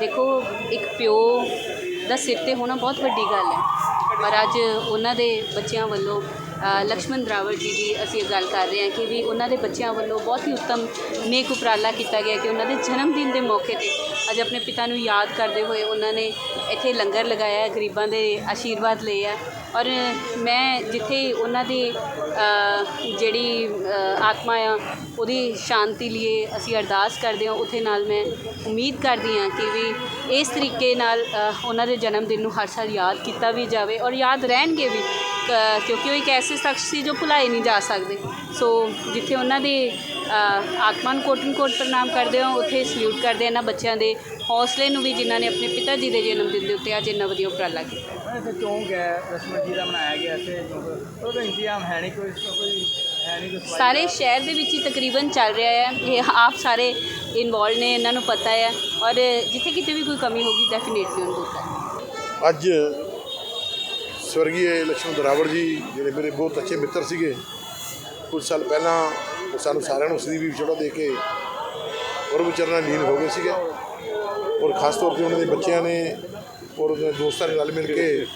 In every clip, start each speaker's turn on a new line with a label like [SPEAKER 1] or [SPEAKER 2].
[SPEAKER 1] ਦੇਖੋ ਇੱਕ ਪਿਓ ਦਾ ਸਿਰ ਤੇ ਹੋਣਾ ਬਹੁਤ ਵੱਡੀ ਗੱਲ ਹੈ। ਪਰ ਅੱਜ ਉਹਨਾਂ ਦੇ ਬੱਚਿਆਂ ਵੱਲੋਂ ਅ, ਲਕਸ਼ਮਣ ਦਰਾਵੜ ਜੀ ਦੀ ਅਸੀਂ ਇਹ ਗੱਲ ਕਰ ਰਹੇ ਹਾਂ ਕਿ ਵੀ ਉਹਨਾਂ ਦੇ ਬੱਚਿਆਂ ਵੱਲੋਂ ਬਹੁਤ ਹੀ ਉੱਤਮ ਨੇਕ ਉਪਰਾਲਾ ਕੀਤਾ ਗਿਆ ਕਿ ਉਹਨਾਂ ਦੇ ਜਨਮ ਦਿਨ ਦੇ ਮੌਕੇ ਤੇ ਅੱਜ ਆਪਣੇ ਪਿਤਾ ਨੂੰ ਯਾਦ ਕਰਦੇ ਹੋਏ ਉਹਨਾਂ ਨੇ ਇੱਥੇ ਲੰਗਰ ਲਗਾਇਆ ਗਰੀਬਾਂ ਦੇ ਆਸ਼ੀਰਵਾਦ ਲਏ ਆ। ਔਰ ਮੈਂ ਜਿੱਥੇ ਉਹਨਾਂ ਦੀ ਜਿਹੜੀ ਆਤਮਾ ਆ ਉਹਦੀ ਸ਼ਾਂਤੀ ਲਈ ਅਸੀਂ ਅਰਦਾਸ ਕਰਦੇ ਹਾਂ ਉੱਥੇ ਨਾਲ ਮੈਂ ਉਮੀਦ ਕਰਦੀ ਹਾਂ ਕਿ ਵੀ ਇਸ ਤਰੀਕੇ ਨਾਲ ਉਹਨਾਂ ਦੇ ਜਨਮ ਦਿਨ ਨੂੰ ਹਰ ਸਾਲ ਯਾਦ ਕੀਤਾ ਵੀ ਜਾਵੇ ਔਰ ਯਾਦ ਰਹਿਣਗੇ ਵੀ ਕਿਉਂਕਿ ਉਹ ਇੱਕ ਐਸੇ ਸ਼ਖਸ ਸੀ ਜੋ ਭੁਲਾਏ ਨਹੀਂ ਜਾ ਸਕਦੇ। ਸੋ ਜਿੱਥੇ ਉਹਨਾਂ ਦੇ ਅ, ਆਤਮਾ ਨੂੰ ਕੋਟਨ ਕੋਟ ਪ੍ਰਣਾਮ ਕਰਦੇ ਹਾਂ ਉੱਥੇ ਸਲੂਟ ਕਰਦੇ ਹਾਂ ਇਹਨਾਂ ਬੱਚਿਆਂ ਦੇ ਹੌਸਲੇ ਨੂੰ ਵੀ ਜਿਨ੍ਹਾਂ ਨੇ ਆਪਣੇ ਪਿਤਾ ਜੀ ਦੇ ਜਨਮ ਦਿਨ ਦੇ ਉੱਤੇ ਅੱਜ ਇੰਨਾ ਵਧੀਆ ਉਪਰਾਲਾ ਕੀਤਾ।
[SPEAKER 2] ਇੱਥੇ ਚੌਂਕ ਹੈ ਰਸਮਤ ਜੀ ਦਾ ਬਣਾਇਆ ਗਿਆ ਇੱਥੇ। ਚੌਂਕ ਉਹਦਾ ਇੰਤਜ਼ਾਮ ਹੈ ਨਹੀਂ ਕੋਈ ਕੋਈ
[SPEAKER 1] ਸਾਰੇ ਸ਼ਹਿਰ ਦੇ ਵਿੱਚ ਹੀ ਤਕਰੀਬਨ ਚੱਲ ਰਿਹਾ ਹੈ। ਇਹ ਆਪ ਸਾਰੇ ਇਨਵੋਲਵ ਨੇ ਇਹਨਾਂ ਨੂੰ ਪਤਾ ਹੈ। ਔਰ ਜਿੱਥੇ ਕਿਤੇ ਵੀ ਕੋਈ ਕਮੀ ਹੋਗੀ ਡੈਫੀਨੇਟਲੀ ਉਹਨੂੰ ਪਤਾ
[SPEAKER 3] ਅੱਜ ਸਵਰਗੀ ਲక్ష్ਮਣ ਦਰਾਵੜ ਜੀ ਜਿਹੜੇ ਮੇਰੇ ਬਹੁਤ ਅੱਛੇ ਮਿੱਤਰ ਸੀਗੇ ਕੁਝ ਸਾਲ ਪਹਿਲਾਂ ਉਹ ਸਾਨੂੰ ਸਾਰਿਆਂ ਨੂੰ ਸਦੀ ਵੀ ਵਿਛੋੜਾ ਦੇ ਕੇ ਗੁਰਬਚਰਨਾ ਲੀਨ ਹੋ ਗਏ ਸੀਗੇ। ਔਰ ਖਾਸ ਤੌਰ ਤੇ ਉਹਨਾਂ ਦੇ ਬੱਚਿਆਂ ਨੇ ਔਰ ਉਹਨਾਂ ਦੋਸਤਾਂ ਨੇ ਰਲ ਮਿਲ ਕੇ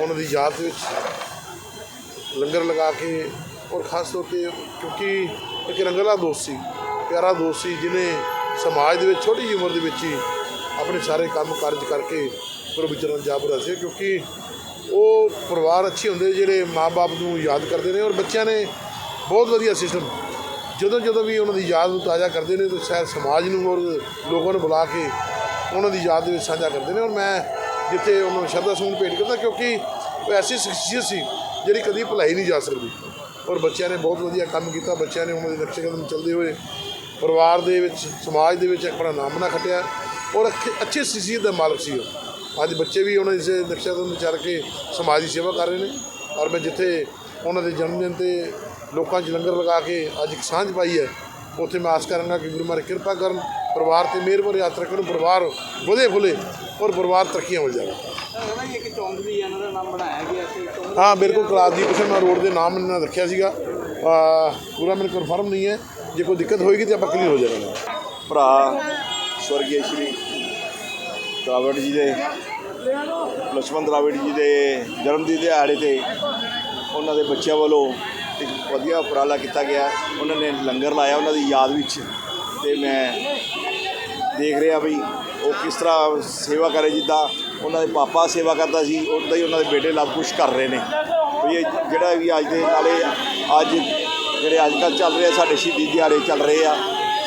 [SPEAKER 3] ਉਹਨਾਂ ਦੀ ਯਾਦ ਵਿੱਚ ਲੰਗਰ ਲਗਾ ਕੇ ਔਰ ਖਾਸ ਤੌਰ ਤੇ ਕਿਉਂਕਿ ਇੱਕ ਰੰਗਲਾ ਦੋਸਤ ਸੀ, ਪਿਆਰਾ ਦੋਸਤ ਸੀ, ਜਿਹਨੇ ਸਮਾਜ ਦੇ ਵਿੱਚ, ਛੋਟੀ ਜਿਹੀ ਉਮਰ ਦੇ ਵਿੱਚ ਹੀ ਆਪਣੇ ਸਾਰੇ ਕੰਮ ਕਾਰਜ ਕਰਕੇ ਪਰ ਵਿਚਰਨ ਜਾ ਬੜਾ ਸੀ ਕਿਉਂਕਿ ਉਹ ਪਰਿਵਾਰ ਅੱਛੇ ਹੁੰਦੇ ਜਿਹੜੇ ਮਾਪੇ ਨੂੰ ਯਾਦ ਕਰਦੇ ਨੇ ਔਰ ਬੱਚਿਆਂ ਨੇ ਬਹੁਤ ਵਧੀਆ ਸਿਸਟਮ ਜਦੋਂ ਜਦੋਂ ਵੀ ਉਹਨਾਂ ਦੀ ਯਾਦ ਨੂੰ ਤਾਜ਼ਾ ਕਰਦੇ ਨੇ, ਤਾਂ ਸ਼ਾਇਦ ਸਮਾਜ ਨੂੰ ਔਰ ਲੋਕਾਂ ਨੂੰ ਬੁਲਾ ਕੇ ਉਹਨਾਂ ਦੀ ਯਾਦ ਦੇ ਵਿੱਚ ਸਾਂਝਾ ਕਰਦੇ ਨੇ ਔਰ ਮੈਂ ਜਿੱਥੇ ਉਹਨਾਂ ਨੂੰ ਸ਼ਰਧਾ ਸੁਮਨ ਭੇਟ ਕਰਦਾ, ਕਿਉਂਕਿ ਉਹ ਐਸੀ ਸ਼ਖਸੀਅਤ ਸੀ ਜਿਹੜੀ ਕਦੀ ਭੁਲਾਈ ਨਹੀਂ ਜਾ ਸਕਦੀ। ਔਰ ਬੱਚਿਆਂ ਨੇ ਬਹੁਤ ਵਧੀਆ ਕੰਮ ਕੀਤਾ, ਬੱਚਿਆਂ ਨੇ ਉਹਨਾਂ ਦੇ ਨਕਸ਼ੇ ਕਦਮ ਚੱਲਦੇ ਹੋਏ ਪਰਿਵਾਰ ਦੇ ਵਿੱਚ, ਸਮਾਜ ਦੇ ਵਿੱਚ ਆਪਣਾ ਨਾਮ ਨਾ ਖੱਟਿਆ। ਔਰ ਅੱਛੇ- ਅੱਛੀ ਸ਼ਖਸੀਅਤ ਦਾ ਮਾਲਕ ਸੀ ਉਹ। ਅੱਜ ਬੱਚੇ ਵੀ ਉਹਨਾਂ ਦੇ ਨਕਸ਼ੇ ਕਦਮ ਚੱਲ ਕੇ ਸਮਾਜ ਦੀ ਸੇਵਾ ਕਰ ਰਹੇ ਨੇ। ਔਰ ਮੈਂ ਜਿੱਥੇ ਉਹਨਾਂ ਦੇ ਜਨਮ ਦਿਨ ਤੇ ਲੋਕਾਂ 'ਚ ਲੰਗਰ ਲਗਾ ਕੇ ਅੱਜ ਇੱਕ ਸਾਂਝ ਪਾਈ ਹੈ, ਉੱਥੇ ਮੈਂ ਆਸ ਕਰਾਂਗਾ ਕਿ ਗੁਰੂ ਮਹਾਰਾਜ ਕਿਰਪਾ ਕਰਨ, ਪਰਿਵਾਰ ਤੇ ਮਿਹਰ ਭਰੀ ਯਾਤਰਾ ਕਰਨ, ਪਰਿਵਾਰ ਵਧੇ ਫੁੱਲੇ ਔਰ ਪਰਿਵਾਰ ਤਰੱਕੀਆਂ ਮਿਲ ਜਾਵੇ
[SPEAKER 2] ਨਾ ਇੱਕ ਚੌਂਕ ਵੀ ਇਹਨਾਂ ਦਾ ਨਾਮ ਬਣਾਇਆ ਗਿਆ
[SPEAKER 3] ਹਾਂ ਬਿਲਕੁਲ ਕਲਾਸ ਕਲਾਸਦੀਪ ਸਿੰਘ ਰੋਡ ਦੇ ਨਾਮ ਇਹਨਾਂ ਰੱਖਿਆ ਸੀਗਾ। ਪੂਰਾ ਮੈਨੂੰ ਕਨਫਰਮ ਨਹੀਂ ਹੈ। ਜੇ ਕੋਈ ਦਿੱਕਤ ਹੋਏਗੀ ਤਾਂ ਆਪਾਂ ਕਲੀਅਰ ਹੋ ਜਾਣਾ।
[SPEAKER 4] ਭਰਾ ਸਵਰਗੀ ਸ਼੍ਰੀ ਦਰਾਵੜ ਜੀ ਦੇ ਲਛਮਣ ਦਰਾਵੜ ਜੀ ਦੇ ਜਨਮ ਦਿਨ ਦਿਹਾੜੇ ਤੇ ਉਹਨਾਂ ਦੇ ਬੱਚਿਆਂ ਵੱਲੋਂ ਇੱਕ ਵਧੀਆ ਉਪਰਾਲਾ ਕੀਤਾ ਗਿਆ। ਉਹਨਾਂ ਨੇ ਲੰਗਰ ਲਾਇਆ ਉਹਨਾਂ ਦੀ ਯਾਦ ਵਿੱਚ। ਤੇ ਮੈਂ ਦੇਖ ਰਿਹਾ ਬਈ ਉਹ ਕਿਸ ਤਰ੍ਹਾਂ ਸੇਵਾ ਕਰੇ ਜਿੱਦਾਂ ਉਹਨਾਂ ਦੇ ਪਾਪਾ ਸੇਵਾ ਕਰਦਾ ਸੀ, ਉਦਾਂ ਹੀ ਉਹਨਾਂ ਦੇ ਬੇਟੇ ਲਵ ਕੁਛ ਕਰ ਰਹੇ ਨੇ। ਇਹ ਜਿਹੜਾ ਵੀ ਅੱਜ ਦੇ ਨਾਲੇ ਅੱਜ ਜਿਹੜੇ ਅੱਜ ਕੱਲ ਚੱਲ ਰਹੇ, ਸਾਡੇ ਸ਼ਹੀਦੀ ਦਿਹਾੜੇ ਚੱਲ ਰਹੇ ਆ।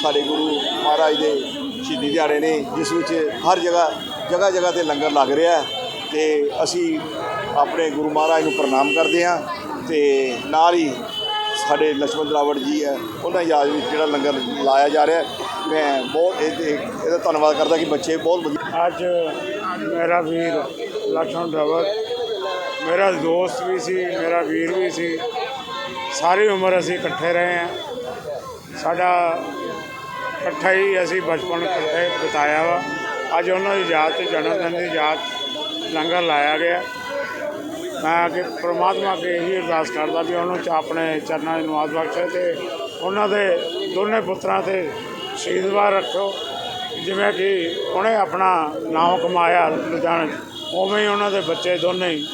[SPEAKER 4] ਸਾਡੇ ਗੁਰੂ ਮਹਾਰਾਜ ਦੇ ਸ਼ਹੀਦੀ ਦਿਹਾੜੇ ਨੇ, ਜਿਸ ਵਿੱਚ ਹਰ ਜਗ੍ਹਾ ਜਗ੍ਹਾ ਜਗ੍ਹਾ ਤੇ ਲੰਗਰ ਲੱਗ ਰਿਹਾ ਤੇ ਅਸੀਂ ਆਪਣੇ ਗੁਰੂ ਮਹਾਰਾਜ ਨੂੰ ਪ੍ਰਣਾਮ ਕਰਦੇ ਹਾਂ ਤੇ ਨਾਲ ਹੀ ਸਾਡੇ ਲక్ష్మణ ਦਰਾਵੜ ਜੀ ਹੈ, ਉਹਨਾਂ ਯਾਦ ਵਿੱਚ ਜਿਹੜਾ ਲੰਗਰ ਲਾਇਆ ਜਾ ਰਿਹਾ ਮੈਂ ਬਹੁਤ ਇਹ- ਇਹ- ਇਹਦਾ ਧੰਨਵਾਦ ਕਰਦਾ ਕਿ ਬੱਚੇ ਬਹੁਤ ਵਧੀਆ
[SPEAKER 5] ਅੱਜ ਮੇਰਾ ਵੀਰ ਲਖਨ ਰਵਰ ਮੇਰਾ ਦੋਸਤ ਵੀ ਸੀ, ਮੇਰਾ ਵੀਰ ਵੀ ਸੀ। ਸਾਰੀ ਉਮਰ ਅਸੀਂ ਇਕੱਠੇ ਰਹੇ ਹਾਂ। ਸਾਡਾ ਇਕੱਠਾ ਹੀ ਅਸੀਂ ਬਚਪਨ ਇਕੱਠੇ ਬਿਤਾਇਆ ਵਾ। ਅੱਜ ਉਹਨਾਂ ਦੀ ਯਾਦ ਤੇ ਜਨਮ ਦਿਨ ਦੀ ਯਾਦ 'ਚ ਲੰਗਰ ਲਾਇਆ ਗਿਆ। ਮੈਂ ਕਿ ਪ੍ਰਮਾਤਮਾ ਅੱਗੇ ਇਹੀ ਅਰਦਾਸ ਕਰਦਾ ਵੀ ਉਹਨਾਂ ਚ ਆਪਣੇ ਚਰਨਾਂ ਦੀ ਨਵਾਜ਼ ਬਖਸ਼ੇ ਤੇ ਉਹਨਾਂ ਦੇ ਦੋਨੇ ਪੁੱਤਰਾਂ ਤੇ ਆਸ਼ੀਰਵਾਦ ਰੱਖੋ। ਜਿਵੇਂ ਕਿ ਉਹਨੇ ਆਪਣਾ ਨਾਮ ਕਮਾਇਆ ਲੁਧਿਆਣੇ ਉਵੇਂ ਹੀ ਉਹਨਾਂ ਦੇ ਬੱਚੇ ਦੋਨੇ ਹੀ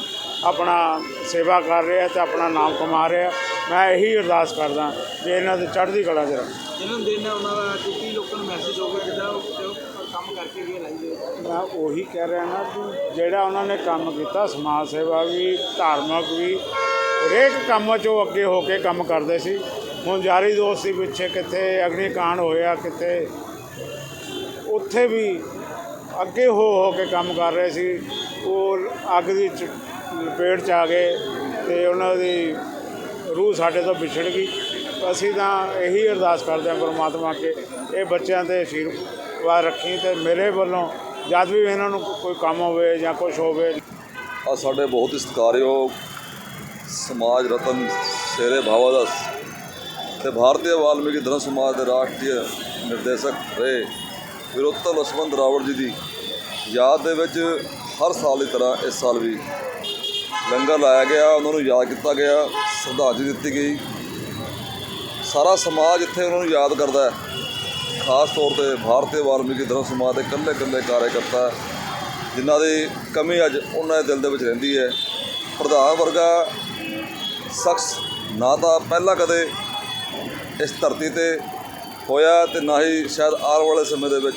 [SPEAKER 5] ਆਪਣਾ ਸੇਵਾ ਕਰ ਰਹੇ ਆ ਤੇ ਆਪਣਾ ਨਾਮ ਕਮਾ ਰਹੇ ਆ। ਮੈਂ ਇਹੀ ਅਰਦਾਸ ਕਰਦਾ ਵੀ ਇਹਨਾਂ ਦੇ ਚੜ੍ਹਦੀ ਕਲਾ 'ਚ ਰਹਿਣ
[SPEAKER 2] ਜਨਮ ਦਿਨ ਹੈ ਉਹਨਾਂ ਦਾ ਕਿ ਕੀ ਲੋਕਾਂ ਨੂੰ ਮੈਸੇਜ ਹੋਊਗਾ ਜਿੱਦਾਂ ਉਹ ਉਹ ਕੰਮ ਕਰਕੇ ਗਏ ਲਾਈਏ
[SPEAKER 5] ਮੈਂ ਉਹੀ ਕਹਿ ਰਿਹਾ ਨਾ ਵੀ ਜਿਹੜਾ ਉਹਨਾਂ ਨੇ ਕੰਮ ਕੀਤਾ ਸਮਾਜ ਸੇਵਾ ਵੀ ਧਾਰਮਿਕ ਵੀ ਹਰੇਕ ਕੰਮ 'ਚ ਉਹ ਅੱਗੇ ਹੋ ਕੇ ਕੰਮ ਕਰਦੇ ਸੀ। ਹੁਣ ਯਾਰੀ ਦੋਸਤੀ ਪਿੱਛੇ, ਕਿੱਥੇ ਅਗਨੀਕਾਂਡ ਹੋਇਆ, ਕਿੱਥੇ। ਉੱਥੇ ਵੀ ਅੱਗੇ ਹੋ ਹੋ ਕੇ ਕੰਮ ਕਰ ਰਹੇ ਸੀ। ਉਹ ਅੱਗ ਦੀ ਚ- ਲਪੇਟ 'ਚ ਆ ਗਏ ਤੇ ਉਹਨਾਂ ਦੀ ਰੂਹ ਸਾਡੇ ਤੋਂ ਵਿਛੜ ਗਈ। ਅਸੀਂ ਤਾਂ ਇਹੀ ਅਰਦਾਸ ਕਰਦੇ ਹਾਂ ਪਰਮਾਤਮਾ ਕਿ ਇਹ ਬੱਚਿਆਂ ਤੇ ਆਸ਼ੀਰਵਾਦ ਰੱਖੀ ਤੇ ਮੇਰੇ ਵੱਲੋਂ ਜਦ ਵੀ ਇਹਨਾਂ ਨੂੰ ਕੋਈ ਕੰਮ ਹੋਵੇ ਜਾਂ ਕੁਝ ਹੋਵੇ।
[SPEAKER 6] ਆ ਸਾਡੇ ਬਹੁਤ ਹੀ ਸਤਿਕਾਰਯੋਗ ਸਮਾਜ ਰਤਨ ਸ਼ੇਰੇ ਭਾਵਾਦਾਸ ਤੇ ਭਾਰਤੀ ਵਾਲਮੀਕੀ ਧਰਮ ਸਮਾਜ ਦੇ ਰਾਸ਼ਟਰੀ ਨਿਰਦੇਸ਼ਕ ਰਹੇ ਵਿਰੋਤਮ ਲਸਵੰਤ ਰਾਵੜ ਜੀ ਦੀ ਯਾਦ ਦੇ ਵਿੱਚ ਹਰ ਸਾਲ ਦੀ ਤਰ੍ਹਾਂ ਇਸ ਸਾਲ ਵੀ ਲੰਗਰ ਲਾਇਆ ਗਿਆ, ਉਹਨਾਂ ਨੂੰ ਯਾਦ ਕੀਤਾ ਗਿਆ, ਸ਼ਰਧਾਂਜਲੀ ਦਿੱਤੀ ਗਈ। ਸਾਰਾ ਸਮਾਜ ਇੱਥੇ ਉਹਨਾਂ ਨੂੰ ਯਾਦ ਕਰਦਾ ਹੈ। ਖਾਸ ਤੌਰ ਤੇ ਭਾਰਤੀ ਵਾਲਮੀਕੀ ਧਰਮ ਸਮਾਜ ਦੇ ਕੱਲੇ ਕੱਲੇ ਕਾਰਜਕਰਤਾ ਜਿਨ੍ਹਾਂ ਦੀ ਕਮੀ ਅੱਜ ਉਹਨਾਂ ਦੇ ਦਿਲ ਦੇ ਵਿੱਚ ਰਹਿੰਦੀ ਹੈ। ਪ੍ਰਧਾਨ ਵਰਗਾ ਸ਼ਖਸ ਨਾ ਤਾਂ ਪਹਿਲਾਂ ਕਦੇ ਇਸ ਧਰਤੀ ਤੇ ਹੋਇਆ ਤੇ ਨਾ ਹੀ ਸ਼ਾਇਦ ਆਉਣ ਵਾਲੇ ਸਮੇਂ ਦੇ ਵਿੱਚ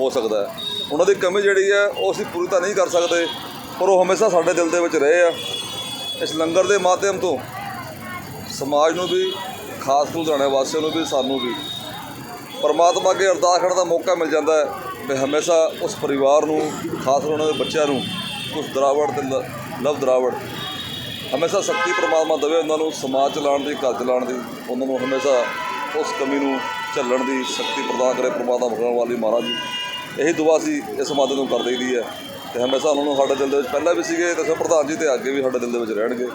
[SPEAKER 6] ਹੋ ਸਕਦਾ ਹੈ। ਉਹਨਾਂ ਦੀ ਕਮੀ ਜਿਹੜੀ ਹੈ, ਉਹ ਅਸੀਂ ਪੂਰੀ ਤਾਂ ਨਹੀਂ ਕਰ ਸਕਦੇ, ਪਰ ਉਹ ਹਮੇਸ਼ਾ ਸਾਡੇ ਦਿਲ ਦੇ ਵਿੱਚ ਰਹੇ ਆ। ਇਸ ਲੰਗਰ ਦੇ ਮਾਧਿਅਮ ਤੋਂ ਸਮਾਜ ਨੂੰ ਵੀ, ਖਾਸ ਲੁਧਿਆਣੇ ਵਾਸੀਆਂ ਨੂੰ ਵੀ, ਸਾਨੂੰ ਵੀ ਪਰਮਾਤਮਾ ਅੱਗੇ ਅਰਦਾਸ ਕਰਨ ਦਾ ਮੌਕਾ ਮਿਲ ਜਾਂਦਾ ਹੈ ਵੀ ਹਮੇਸ਼ਾ ਉਸ ਪਰਿਵਾਰ ਨੂੰ, ਖਾਸ ਕਰ ਉਹਨਾਂ ਦੇ ਬੱਚਿਆਂ ਨੂੰ ਕੁਝ ਦਰਾਵੜ ਤੇ ਲ- ਲਵ ਦਰਾਵੜ ਹਮੇਸ਼ਾ ਸ਼ਕਤੀ ਪ੍ਰਮਾਤਮਾ ਦੇਵੇ ਉਹਨਾਂ ਨੂੰ ਸਮਾਜ ਚਲਾਉਣ ਦੀ, ਘਰ ਚਲਾਉਣ ਦੀ, ਉਹਨਾਂ ਨੂੰ ਹਮੇਸ਼ਾ ਉਸ ਕਮੀ ਨੂੰ ਝੱਲਣ ਦੀ ਸ਼ਕਤੀ ਪ੍ਰਦਾਨ ਕਰੇ ਪਰਮਾਤਮਾ ਭਗਵਾਨ ਵਾਲੀ ਮਹਾਰਾਜ ਜੀ। ਇਹੀ ਦੁਆ ਸੀ ਇਸ ਮਾਦੇ ਨੂੰ ਕਰ ਦਈਦੀ ਹੈ ਤੇ ਹਮੇਸ਼ਾ ਉਹਨਾਂ ਨੂੰ ਸਾਡੇ ਦਿਲ ਦੇ ਵਿੱਚ ਪਹਿਲਾਂ ਵੀ ਸੀਗੇ ਤੇ ਸੋ ਪ੍ਰਧਾਨ ਜੀ ਤੇ ਅੱਗੇ ਵੀ ਸਾਡੇ ਦਿਲ ਦੇ ਵਿੱਚ ਰਹਿਣਗੇ।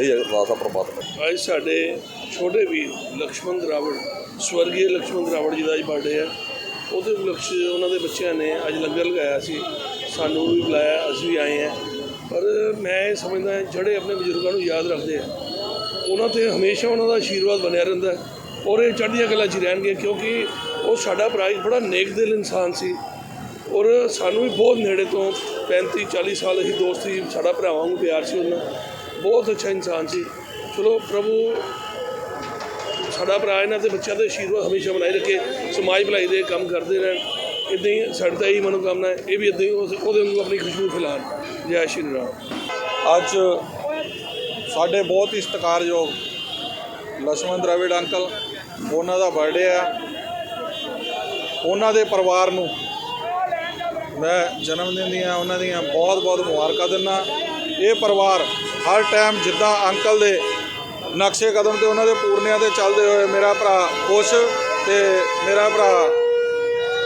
[SPEAKER 6] ਇਹੀ ਅਰਦਾਸ ਆ ਪਰਮਾਤਮਾ।
[SPEAKER 7] ਅੱਜ ਸਾਡੇ ਛੋਟੇ ਵੀਰ ਲਕਸ਼ਮਣ ਦਰਾਵੜ ਸਵਰਗੀ ਲਕਸ਼ਮਣ ਦਰਾਵੜ ਜੀ ਦਾ ਅੱਜ ਬਰਥਡੇ ਹੈ। ਉਹਦੇ ਲਕਸ਼ ਉਹਨਾਂ ਦੇ ਬੱਚਿਆਂ ਨੇ ਅੱਜ ਲੰਗਰ ਲਗਾਇਆ ਸੀ। ਸਾਨੂੰ ਵੀ ਬੁਲਾਇਆ, ਅਸੀਂ ਵੀ ਆਏ ਹਾਂ। ਪਰ ਮੈਂ ਇਹ ਸਮਝਦਾ ਜਿਹੜੇ ਆਪਣੇ ਬਜ਼ੁਰਗਾਂ ਨੂੰ ਯਾਦ ਰੱਖਦੇ ਆ, ਉਹਨਾਂ ਤੇ ਹਮੇਸ਼ਾ ਉਹਨਾਂ ਦਾ ਆਸ਼ੀਰਵਾਦ ਬਣਿਆ ਰਹਿੰਦਾ ਹੈ ਔਰ ਇਹ ਚੜ੍ਹਦੀਆਂ ਕਲਾ 'ਚ ਰਹਿਣਗੇ ਕਿਉਂਕਿ ਉਹ ਸਾਡਾ ਭਰਾ ਇੱਕ ਬੜਾ ਨੇਕ ਦਿਲ ਇਨਸਾਨ ਸੀ ਔਰ ਸਾਨੂੰ ਵੀ ਬਹੁਤ ਨੇੜੇ ਤੋਂ 35 40 ਸਾਲ ਅਸੀਂ ਦੋਸਤੀ ਸਾਡਾ ਭਰਾਵਾਂ ਨੂੰ ਪਿਆਰ ਸੀ ਉਹਨਾਂ ਬਹੁਤ ਅੱਛਾ ਇਨਸਾਨ ਸੀ। ਚਲੋ ਪ੍ਰਭੂ, ਸਾਡਾ ਭਰਾ ਇਹਨਾਂ ਦੇ ਬੱਚਿਆਂ ਦੇ ਆਸ਼ੀਰਵਾਦ ਹਮੇਸ਼ਾ ਬਣਾਈ ਰੱਖੇ, ਸਮਾਜ ਭਲਾਈ ਦੇ ਕੰਮ ਕਰਦੇ ਰਹਿਣ। ਇਦਾਂ ਹੀ ਸਾਡੀ ਤਾਂ ਇਹੀ ਮਨੋਕਾਮਨਾ ਹੈ, ਇਹ ਵੀ ਇਦਾਂ ਹੀ ਉਸ- ਉਹਦੇ ਨੂੰ ਆਪਣੀ ਖੁਸ਼ਬੂ ਫੈਲਾਉਣ। ਜੈ ਸ਼੍ਰੀ ਰਾਮ।
[SPEAKER 8] ਅੱਜ ਸਾਡੇ ਬਹੁਤ ਹੀ ਸਤਿਕਾਰਯੋਗ ਲక్ష్ਮਣ ਦਰਾਵਿੜ ਅੰਕਲ ਉਹਨਾਂ ਦਾ ਬਰਥਡੇ ਆ। ਉਹਨਾਂ ਦੇ ਪਰਿਵਾਰ ਨੂੰ ਮੈਂ ਜਨਮ ਦਿਨ ਦੀਆਂ ਉਹਨਾਂ ਦੀਆਂ ਬਹੁਤ-ਬਹੁਤ ਮੁਬਾਰਕਾਂ ਦਿੰਦਾ। ਇਹ ਪਰਿਵਾਰ ਹਰ ਟਾਈਮ ਜਿੱਦਾਂ ਅੰਕਲ ਦੇ ਨਕਸ਼ੇ ਕਦਮ ਤੇ ਉਹਨਾਂ ਦੇ ਪੂਰਨਿਆਂ ਤੇ ਚੱਲਦੇ ਹੋਏ ਮੇਰਾ ਭਰਾ ਖੁਸ਼ ਤੇ ਮੇਰਾ ਭਰਾ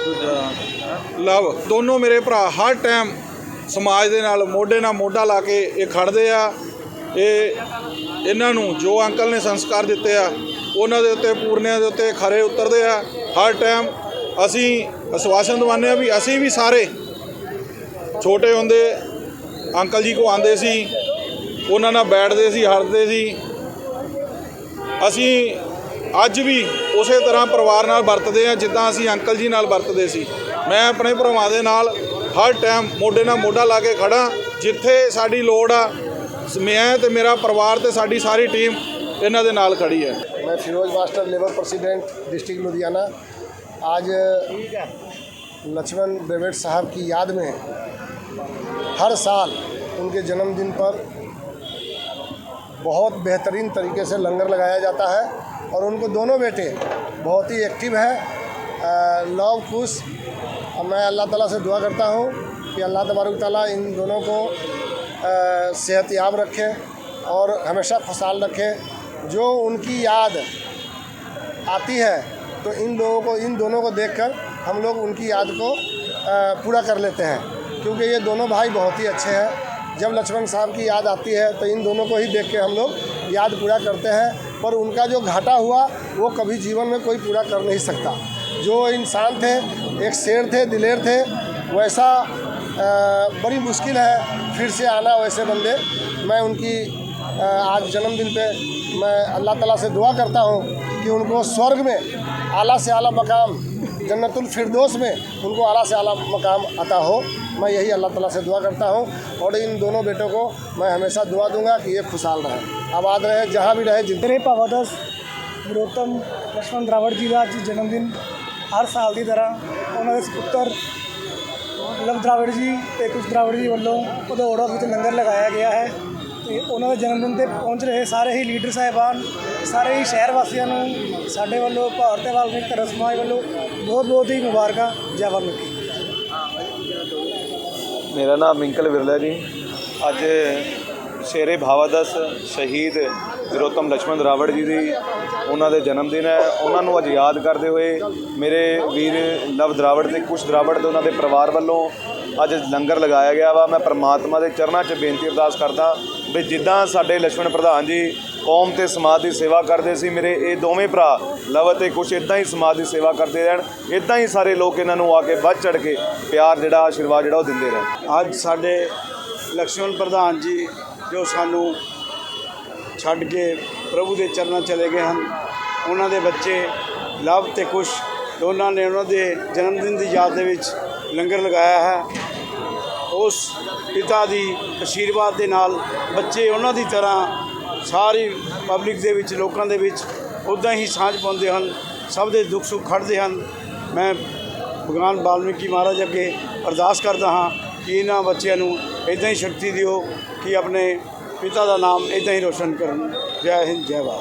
[SPEAKER 8] ਦੂਜਾ। ਲਵ ਦੋਨੋਂ ਮੇਰੇ ਭਰਾ ਹਰ ਟਾਈਮ ਸਮਾਜ ਦੇ ਨਾਲ ਮੋਢੇ ਨਾਲ ਮੋਢਾ ਲਾ ਕੇ ਇਹ ਖੜਦੇ ਆ। ਇਹ ਇਹਨਾਂ ਨੂੰ ਜੋ ਅੰਕਲ ਨੇ ਸੰਸਕਾਰ ਦਿੱਤੇ ਆ, ਉਹਨਾਂ ਦੇ ਉੱਤੇ, ਪੂਰਨਿਆਂ ਦੇ ਉੱਤੇ ਖਰੇ ਉਤਰਦੇ ਆ। ਹਰ ਟਾਈਮ ਅਸੀਂ ਅਸਵਾਸਨ ਦਵਾਉਂਦੇ ਆ ਵੀ ਅਸੀਂ ਵੀ ਸਾਰੇ ਛੋਟੇ ਹੁੰਦੇ ਅੰਕਲ ਜੀ ਕੋ ਆਂਦੇ ਸੀ, ਉਹਨਾਂ ਨਾਲ ਬੈਠਦੇ ਸੀ, ਹੱਸਦੇ ਸੀ। ਅਸੀਂ ਅੱਜ ਵੀ ਉਸੇ ਤਰ੍ਹਾਂ ਪਰਿਵਾਰ ਨਾਲ ਵਰਤਦੇ ਆ ਜਿੱਦਾਂ ਅਸੀਂ ਅੰਕਲ ਜੀ ਨਾਲ ਵਰਤਦੇ ਸੀ। ਮੈਂ ਆਪਣੇ ਭਰਾਵਾਂ ਦੇ ਨਾਲ ਹਰ ਟਾਈਮ ਮੋਢੇ ਨਾਲ ਮੋਢਾ ਲਾ ਕੇ ਖੜਾ ਜਿੱਥੇ ਸਾਡੀ ਲੋੜ ਆ ਮੈਂ ਤੇ ਮੇਰਾ ਪਰਿਵਾਰ ਤੇ ਸਾਡੀ ਸਾਰੀ ਟੀਮ ਇਹਨਾਂ ਦੇ ਨਾਲ ਖੜੀ ਹੈ
[SPEAKER 9] मैं Firoz master labour president district Ludhiana आज लक्ष्मण ब्रेवेट साहब की याद में हर साल उनके जन्मदिन पर बहुत बेहतरीन तरीके से लंगर लगाया जाता है और उनको दोनों बेटे बहुत ही एक्टिव है अ, लव खुश और मैं अल्लाह ताला से दुआ करता हूँ कि अल्लाह तबारक ताला इन दोनों को सेहत याब रखे और हमेशा खुशहाल रखे। जो उनकी याद आती है तो इन लोगों को, इन दोनों को देखकर हम लोग उनकी याद को पूरा कर लेते हैं। क्योंकि ये दोनों भाई बहुत ही अच्छे हैं। जब लक्ष्मण साहब की याद आती है तो इन दोनों को ही देख के हम लोग याद पूरा करते हैं। पर उनका जो घाटा हुआ, वो कभी जीवन में कोई पूरा कर नहीं सकता। जो इंसान थे, एक शेर थे, दिलेर थे, वैसा बड़ी मुश्किल है फिर से आना वैसे बंदे। मैं उनकी आज जन्मदिन पे मैं अल्लाह ताला से दुआ करता हूँ कि उनको स्वर्ग में आला से आला मकाम, जन्नतुल फिरदोस में उनको आला से आला मकाम आता हो। मैं यही अल्लाह ताला से दुआ करता हूँ और इन दोनों बेटों को मैं हमेशा दुआ दूँगा कि ये खुशहाल रहे। आबाद रहे, जहाँ भी रहे जितने
[SPEAKER 10] पावादस गौतम लक्ष्मण द्रावड़ जी का जन्मदिन। ਹਰ ਸਾਲ ਦੀ ਤਰ੍ਹਾਂ ਉਹਨਾਂ ਦੇ ਸੁਪੁੱਤਰ ਲਵ ਦਰਾਵੜ ਜੀ ਤੇ ਕੁਸ਼ ਦਰਾਵੜ ਜੀ ਵੱਲੋਂ ਭਦੌੜ ਵਿੱਚ ਲੰਗਰ ਲਗਾਇਆ ਗਿਆ ਹੈ ਤੇ ਉਹਨਾਂ ਦੇ ਜਨਮ ਦਿਨ ਤੇ ਪਹੁੰਚ ਰਹੇ ਸਾਰੇ ਹੀ ਲੀਡਰ ਸਾਹਿਬਾਨ, ਸਾਰੇ ਹੀ ਸ਼ਹਿਰ ਵਾਸੀਆਂ ਨੂੰ ਸਾਡੇ ਵੱਲੋਂ ਭਾਰਤ ਦੇ ਵਾਲਮੀਕ ਧਰਮ ਸਮਾਜ ਵੱਲੋਂ ਬਹੁਤ ਬਹੁਤ ਹੀ ਮੁਬਾਰਕਾਂ, ਜੈ ਵਾਲਮੀਕੀ
[SPEAKER 11] ਮੇਰਾ ਨਾਮ ਮਿੰਕਲ ਵਿਰਲਾ ਜੀ। ਅੱਜ ਸ਼ੇਰੇ ਭਾਵਾਦਸ ਸ਼ਹੀਦ ਵਿਰੋਤਮ ਲక్ష్మణ ਰਾਵੜ ਜੀ ਦੀ ਉਹਨਾਂ ਦੇ ਜਨਮ ਦਿਨ ਹੈ। ਉਹਨਾਂ ਨੂੰ ਅੱਜ ਯਾਦ ਕਰਦੇ ਹੋਏ ਮੇਰੇ ਵੀਰ ਲਵ ਦਰਾਵੜ ਤੇ ਕੁਸ਼ ਦਰਾਵੜ ਤੇ ਉਹਨਾਂ ਦੇ ਪਰਿਵਾਰ ਵੱਲੋਂ ਅੱਜ ਲੰਗਰ ਲਗਾਇਆ ਗਿਆ ਵਾ। ਮੈਂ ਪਰਮਾਤਮਾ ਦੇ ਚਰਨਾਂ 'ਚ ਬੇਨਤੀ ਅਰਦਾਸ ਕਰਦਾ ਵੀ ਜਿੱਦਾਂ ਸਾਡੇ ਲక్ష్మణ ਪ੍ਰਧਾਨ ਜੀ ਕੌਮ ਤੇ ਸਮਾਜ ਦੀ ਸੇਵਾ ਕਰਦੇ ਸੀ, ਮੇਰੇ ਇਹ ਦੋਵੇਂ ਭਰਾ ਲਵ ਅਤੇ ਕੁਛ ਇਦਾਂ ਹੀ ਸਮਾਜ ਦੀ ਸੇਵਾ ਕਰਦੇ ਰਹਿਣ। ਇਦਾਂ ਹੀ ਸਾਰੇ ਲੋਕ ਇਹਨਾਂ ਨੂੰ ਆ ਕੇ ਵੱਧ ਚੜ ਕੇ ਪਿਆਰ ਜਿਹੜਾ, ਆਸ਼ੀਰਵਾਦ ਜਿਹੜਾ ਉਹ ਦਿੰਦੇ ਰਹਿਣ।
[SPEAKER 5] ਅੱਜ ਸਾਡੇ ਲక్ష్మణ ਪ੍ਰਧਾਨ ਜੀ ਜੋ ਸਾਨੂੰ ਛੱਡ ਕੇ ਪ੍ਰਭੂ ਦੇ ਚਰਨਾਂ ਚਲੇ ਗਏ ਹਨ। ਉਹਨਾਂ ਦੇ ਬੱਚੇ ਲਵ ਤੇ ਕੁਸ਼
[SPEAKER 12] ਦੋਨਾਂ ਨੇ ਉਹਨਾਂ ਦੇ ਜਨਮ ਦਿਨ ਦੀ ਯਾਦ ਦੇ ਵਿੱਚ ਲੰਗਰ ਲਗਾਇਆ ਹੈ। ਉਸ ਪਿਤਾ ਦੀ ਆਸ਼ੀਰਵਾਦ ਦੇ ਨਾਲ ਬੱਚੇ ਉਹਨਾਂ ਦੀ ਤਰ੍ਹਾਂ ਸਾਰੀ ਪਬਲਿਕ ਦੇ ਵਿੱਚ, ਲੋਕਾਂ ਦੇ ਵਿੱਚ ਉੱਦਾਂ ਹੀ ਸਾਂਝ ਪਾਉਂਦੇ ਹਨ। ਸਭ ਦੇ ਦੁੱਖ ਸੁੱਖ ਖੜਦੇ ਹਨ। ਮੈਂ ਭਗਵਾਨ ਵਾਲਮੀਕੀ ਮਹਾਰਾਜ ਅੱਗੇ ਅਰਦਾਸ ਕਰਦਾ ਹਾਂ ਕਿ ਇਹਨਾਂ ਬੱਚਿਆਂ ਨੂੰ ਇਦਾਂ ਹੀ ਸ਼ਕਤੀ ਦਿਓ ਕਿ ਆਪਣੇ ਪਿਤਾ ਦਾ ਨਾਮ ਇਦਾਂ ਹੀ ਰੋਸ਼ਨ ਕਰਨ। ਜੈ ਹਿੰਦ ਜੈ ਭਾਰਤ।